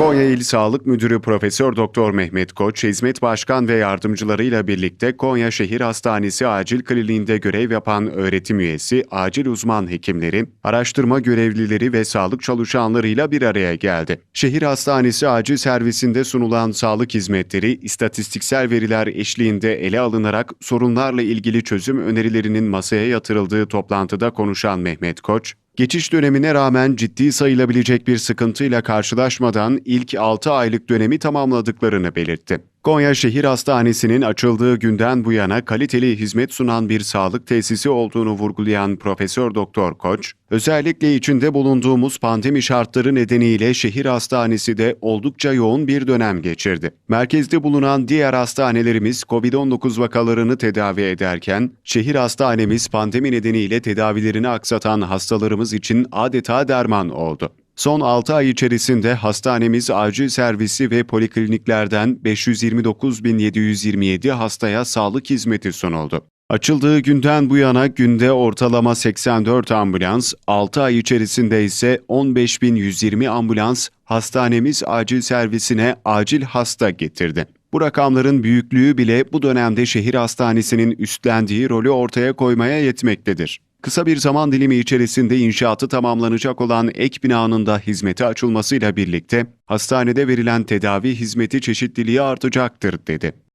Konya İl Sağlık Müdürü Profesör Doktor Mehmet Koç, hizmet başkan ve yardımcılarıyla birlikte Konya Şehir Hastanesi Acil Kliniğinde görev yapan öğretim üyesi, acil uzman hekimleri, araştırma görevlileri ve sağlık çalışanlarıyla bir araya geldi. Şehir Hastanesi acil servisinde sunulan sağlık hizmetleri, istatistiksel veriler eşliğinde ele alınarak sorunlarla ilgili çözüm önerilerinin masaya yatırıldığı toplantıda konuşan Mehmet Koç, Geçiş dönemine rağmen ciddi sayılabilecek bir sıkıntıyla karşılaşmadan ilk 6 aylık dönemi tamamladıklarını belirtti. Konya Şehir Hastanesi'nin açıldığı günden bu yana kaliteli hizmet sunan bir sağlık tesisi olduğunu vurgulayan Profesör Doktor Koç, özellikle içinde bulunduğumuz pandemi şartları nedeniyle şehir hastanesi de oldukça yoğun bir dönem geçirdi. Merkezde bulunan diğer hastanelerimiz COVID-19 vakalarını tedavi ederken, şehir hastanemiz pandemi nedeniyle tedavilerini aksatan hastalarımız için adeta derman oldu. Son 6 ay içerisinde hastanemiz acil servisi ve polikliniklerden 529.727 hastaya sağlık hizmeti sunuldu. Açıldığı günden bu yana günde ortalama 84 ambulans, 6 ay içerisinde ise 15.120 ambulans hastanemiz acil servisine acil hasta getirdi. Bu rakamların büyüklüğü bile bu dönemde şehir hastanesinin üstlendiği rolü ortaya koymaya yetmektedir. Kısa bir zaman dilimi içerisinde inşaatı tamamlanacak olan ek binanın da hizmete açılmasıyla birlikte hastanede verilen tedavi hizmeti çeşitliliği artacaktır dedi.